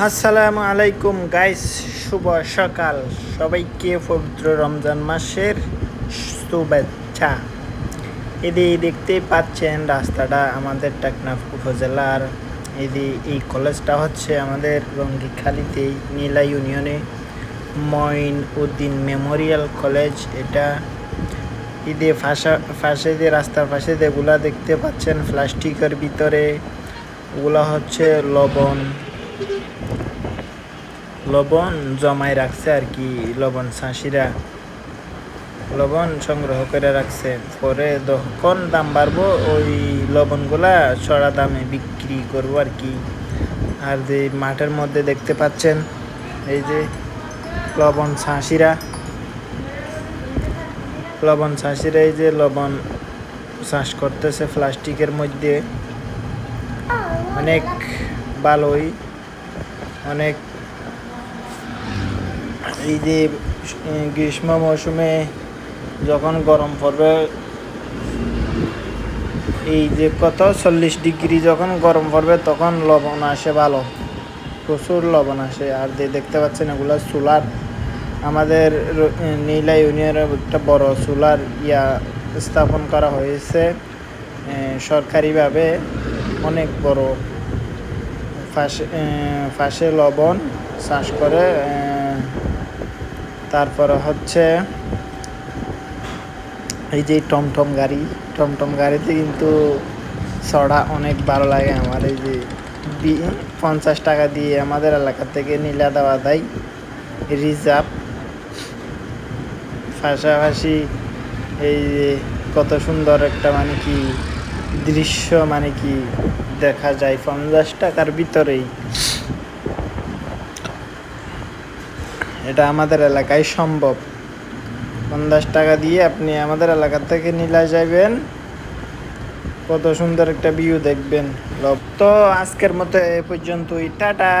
আসসালামু আলাইকুম গাইস শুভ সকাল। সবাইকে পবিত্র রমজান মাসের শুভেচ্ছা। এদি দেখতে পাচ্ছেন রাস্তাটা আমাদের টেকনাফ উপজেলার। এদি এই কলেজটা হচ্ছে আমাদের রঙ্গিখালিতে, নীলা ইউনিয়নে, মঈন উদ্দিন মেমোরিয়াল কলেজ। এটা ঈদে ফাঁসা, ফাঁসে দিয়ে, রাস্তার পাশে যেগুলা দেখতে পাচ্ছেন প্লাস্টিকের ভিতরে। ওগুলা হচ্ছে লবণ। লবণ জমায় রাখছে আর কি, লবণ চাষিরা লবণ সংগ্রহ করে রাখছে। পরে যখন দাম বাড়বো, ওই লবণগুলা চড়া দামে বিক্রি করব আর কি। আর যে মাঠের মধ্যে দেখতে পাচ্ছেন, এই যে লবণ চাষিরা লবণ চাষিরা এই যে লবণ চাষ করতেছে প্লাস্টিকের মধ্যে। অনেক ভালোই, অনেক এই যে গ্রীষ্ম মৌসুমে যখন গরম পড়বে, এই যে কত? চল্লিশ ডিগ্রি যখন গরম পড়বে, তখন লবণ আসে ভালো। প্রচুর লবণ আসে। আর যে দেখতে পাচ্ছেন, এগুলো সোলার। আমাদের নীলা ইউনিয়নের একটা বড় সোলার ইয়া স্থাপন করা হয়েছে। সরকারিভাবে অনেক বড়। ফাঁসে ফাঁসে লবণ চাষ করে তারপরে হচ্ছে এই যে টমটম গাড়ি, টমটম গাড়িতে কিন্তু চড়া অনেক ভালো লাগে আমার। এই যে পঞ্চাশ টাকা দিয়ে আমাদের এলাকা থেকে নীলা দেওয়া দেয় রিজার্ভ। পাশাপাশি এই যে কত সুন্দর একটা মানে কি দৃশ্য মানে কি দেখা যায় পঞ্চাশ টাকার ভিতরেই। এটা আমাদের এলাকায় সম্ভব। পঞ্চাশ টাকা দিয়ে আপনি আমাদের এলাকা থেকে নিলা যাবেন কত সুন্দর একটা ভিউ দেখবেন। তো আজকের মতো এ পর্যন্তই। টাটা!